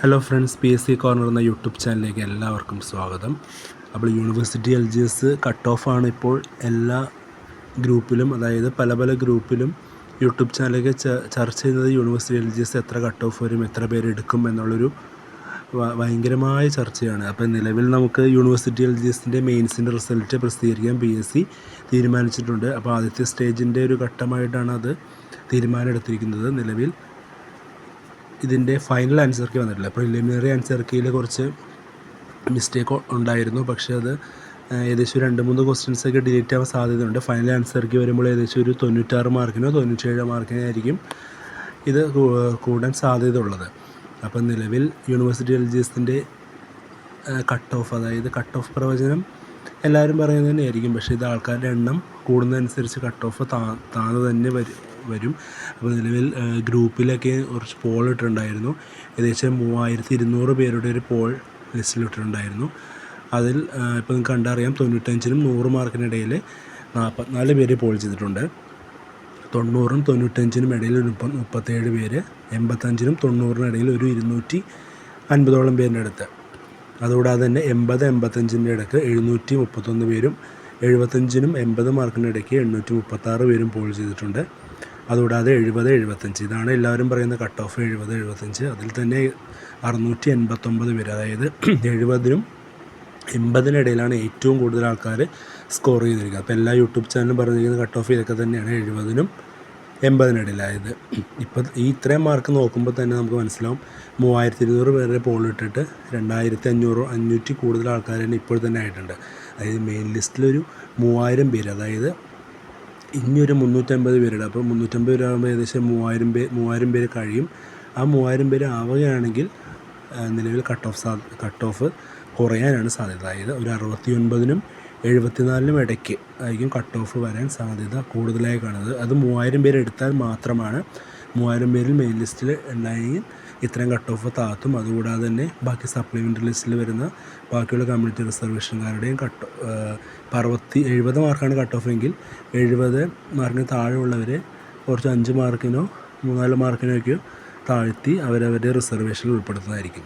Hello friends P S C corner എന്ന YouTube ചാനലിലേക്ക് എല്ലാവർക്കും സ്വാഗതം. അപ്പോൾ university L G S cut ഓഫാണ് ഇപ്പോൾ എല്ലാ ഗ്രൂപ്പിലും അതായത് പല പല ഗ്രൂപ്പിലും യൂട്യൂബ് ചാനലിലേക്ക് ചർച്ച ചെയ്യുന്നത് യൂണിവേഴ്സിറ്റി എൽ ജി എസ് എത്ര കട്ട് ഓഫ് വരും എത്ര പേര് എടുക്കും എന്നുള്ളൊരു ഭയങ്കരമായ ചർച്ചയാണ്. അപ്പോൾ നിലവിൽ നമുക്ക് യൂണിവേഴ്സിറ്റി എൽ ജി എസിന്റെ മെയിൻസിന്റെ റിസൾട്ട് പ്രസിദ്ധീകരിക്കാൻ പി എസ് സി തീരുമാനിച്ചിട്ടുണ്ട്. അപ്പോൾ ആദ്യത്തെ സ്റ്റേജിന്റെ ഒരു ഘട്ടമായിട്ടാണ് അത് തീരുമാനം എടുത്തിരിക്കുന്നത് നിലവിൽ. ഇതിന്റെ ഫൈനൽ ആൻസർ കീ വന്നിട്ടില്ല. പ്രിലിമിനറി ആൻസർ കീയിൽ കുറച്ച് മിസ്റ്റേക്ക് ഉണ്ടായിരുന്നു. പക്ഷേ അത് ഏകദേശം രണ്ട് മൂന്ന് ക്വസ്റ്റ്യൻസ് ഒക്കെ ഡിലീറ്റ് ആവാൻ സാധ്യതയുണ്ട്. ഫൈനൽ ആൻസർ കീ വരുമ്പോൾ ഏകദേശം ഒരു തൊണ്ണൂറ്റാറ് മാർക്കിനോ തൊണ്ണൂറ്റേഴ് മാർക്കിനോ ആയിരിക്കും ഇത് കൂടാൻ സാധ്യത ഉള്ളത് അപ്പം നിലവിൽ യൂണിവേഴ്സിറ്റി എൽ ജി എസിന്റെ കട്ട് ഓഫ് അതായത് കട്ട് ഓഫ് പ്രവചനം എല്ലാവരും പറയുന്നത് തന്നെയായിരിക്കും. പക്ഷേ ഇത് ആൾക്കാരുടെ എണ്ണം കൂടുന്നതനുസരിച്ച് കട്ട് ഓഫ് താ താന്ന് തന്നെ വരും. വരും. അപ്പോൾ നിലവിൽ ഗ്രൂപ്പിലൊക്കെ കുറച്ച് പോൾ ഇട്ടിട്ടുണ്ടായിരുന്നു. ഏകദേശം മൂവായിരത്തി ഇരുന്നൂറ് പേരുടെ ഒരു പോൾ ലിസ്റ്റിലിട്ടിട്ടുണ്ടായിരുന്നു അതിൽ ആ, ഇപ്പോൾ നിങ്ങൾക്ക് കണ്ടറിയാം തൊണ്ണൂറ്റഞ്ചിനും നൂറ് മാർക്കിനിടയിൽ നാൽപ്പത്തിനാല് പേര് പോൾ ചെയ്തിട്ടുണ്ട്. തൊണ്ണൂറും തൊണ്ണൂറ്റഞ്ചിനും ഇടയിൽ ഒരു മുപ്പ മുപ്പത്തേഴ് പേര് എൺപത്തഞ്ചിനും തൊണ്ണൂറിനും ഇടയിൽ ഒരു ഇരുന്നൂറ്റി അൻപതോളം പേരിന്റെ അടുത്ത്. അതുകൂടാതെ തന്നെ എൺപത് എൺപത്തഞ്ചിന്റെ ഇടയ്ക്ക് എഴുന്നൂറ്റി മുപ്പത്തൊന്ന് പേരും എഴുപത്തഞ്ചിനും എൺപത് മാർക്കിന്റെ ഇടയ്ക്ക് എണ്ണൂറ്റി മുപ്പത്താറ് പേരും പോൾ ചെയ്തിട്ടുണ്ട്. അതുകൂടാതെ എഴുപത് എഴുപത്തഞ്ച്. ഇതാണ് എല്ലാവരും പറയുന്ന കട്ട് ഓഫ് എഴുപത് എഴുപത്തഞ്ച്. അതിൽ തന്നെ അറുന്നൂറ്റി എൺപത്തൊമ്പത് പേര് അതായത് എഴുപതിനും എൺപതിനിടയിലാണ് ഏറ്റവും കൂടുതൽ ആൾക്കാർ സ്കോർ ചെയ്തിരിക്കുക. അപ്പോൾ എല്ലാ യൂട്യൂബ് ചാനലും പറഞ്ഞിരിക്കുന്ന കട്ട് ഓഫ് ഇതൊക്കെ തന്നെയാണ് എഴുപതിനും എൺപതിനിടയിലായത് ഇപ്പം ഈ ഇത്രയും മാർക്ക് നോക്കുമ്പോൾ തന്നെ നമുക്ക് മനസ്സിലാവും. മൂവായിരത്തി ഇരുന്നൂറ് പേരുടെ പോളിട്ടിട്ട് രണ്ടായിരത്തി അഞ്ഞൂറ് അഞ്ഞൂറ്റി കൂടുതൽ ആൾക്കാർ തന്നെ ഇപ്പോൾ തന്നെ ആയിട്ടുണ്ട്. അതായത് മെയിൻ ലിസ്റ്റിലൊരു മൂവായിരം പേര് അതായത് ഇനിയൊരു മുന്നൂറ്റമ്പത് പേരുണ്ട്. അപ്പോൾ മുന്നൂറ്റമ്പത് പേരാകുമ്പോൾ ഏകദേശം മൂവായിരം പേര് മൂവായിരം പേര് കഴിയും. ആ മൂവായിരം പേര് ആവുകയാണെങ്കിൽ നിലവിൽ കട്ട് ഓഫ് സാ കട്ട് ഓഫ് കുറയാനാണ് സാധ്യത. അതായത് ഒരു അറുപത്തി ഒൻപതിനും എഴുപത്തിനാലിനും ഇടയ്ക്ക് ആയിരിക്കും കട്ട് ഓഫ് വരാൻ സാധ്യത കൂടുതലായി കാണുന്നത്. അത് മൂവായിരം പേരെടുത്താൽ മാത്രമാണ് മൂവായിരം പേരിൽ മെയിൻ ലിസ്റ്റിൽ ഉണ്ടായെങ്കിൽ ഇത്രയും കട്ട് ഓഫ് താത്തും അതുകൂടാതെ തന്നെ ബാക്കി സപ്ലിമെന്ററി ലിസ്റ്റിൽ വരുന്ന ബാക്കിയുള്ള കമ്മ്യൂണിറ്റി റിസർവേഷൻകാരുടെയും കട്ട് അറുപത്തി എഴുപത് മാർക്കാണ് കട്ട് ഓഫ് എങ്കിൽ എഴുപത് മാർക്കിന് താഴെയുള്ളവരെ കുറച്ച് അഞ്ച് മാർക്കിനോ മൂന്നാൽ മാർക്കിനോ ഒക്കെ താഴ്ത്തി അവരവരുടെ റിസർവേഷനിൽ ഉൾപ്പെടുത്തുന്നതായിരിക്കും.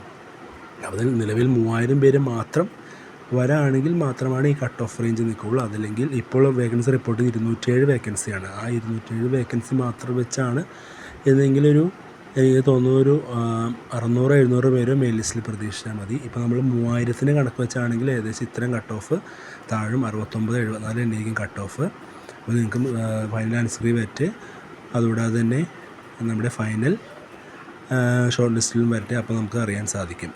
അതിൽ നിലവിൽ മൂവായിരം പേര് മാത്രം വരാണെങ്കിൽ മാത്രമാണ് ഈ കട്ട് ഓഫ് റേഞ്ച് നിൽക്കുകയുള്ളൂ. അതല്ലെങ്കിൽ ഇപ്പോൾ വേക്കൻസി റിപ്പോർട്ട് ഇരുന്നൂറ്റേഴ് വേക്കൻസിയാണ് ആ ഇരുന്നൂറ്റേഴ് വേക്കൻസി മാത്രം വെച്ചാണ് ഏതെങ്കിലും ഒരു എനിക്ക് തോന്നുന്നു ഒരു അറുന്നൂറ് എഴുന്നൂറ് പേര് മെയിൽ ലിസ്റ്റിൽ പ്രതീക്ഷിച്ചാൽ മതി. ഇപ്പോൾ നമ്മൾ മൂവായിരത്തിന് കണക്ക് വെച്ചാണെങ്കിൽ ഏകദേശം ഇത്രയും കട്ട് ഓഫ് താഴും അറുപത്തൊമ്പത് എഴുപത്തിനാല് എണ്ണീക്കും കട്ട് ഓഫ് അപ്പോൾ നിങ്ങൾക്ക് ഫൈനൽ ആൻസർ വെറ്റ് അതുകൂടാതെ തന്നെ നമ്മുടെ ഫൈനൽ ഷോർട്ട് ലിസ്റ്റിലും വരട്ടെ. അപ്പോൾ നമുക്ക് അറിയാൻ സാധിക്കും.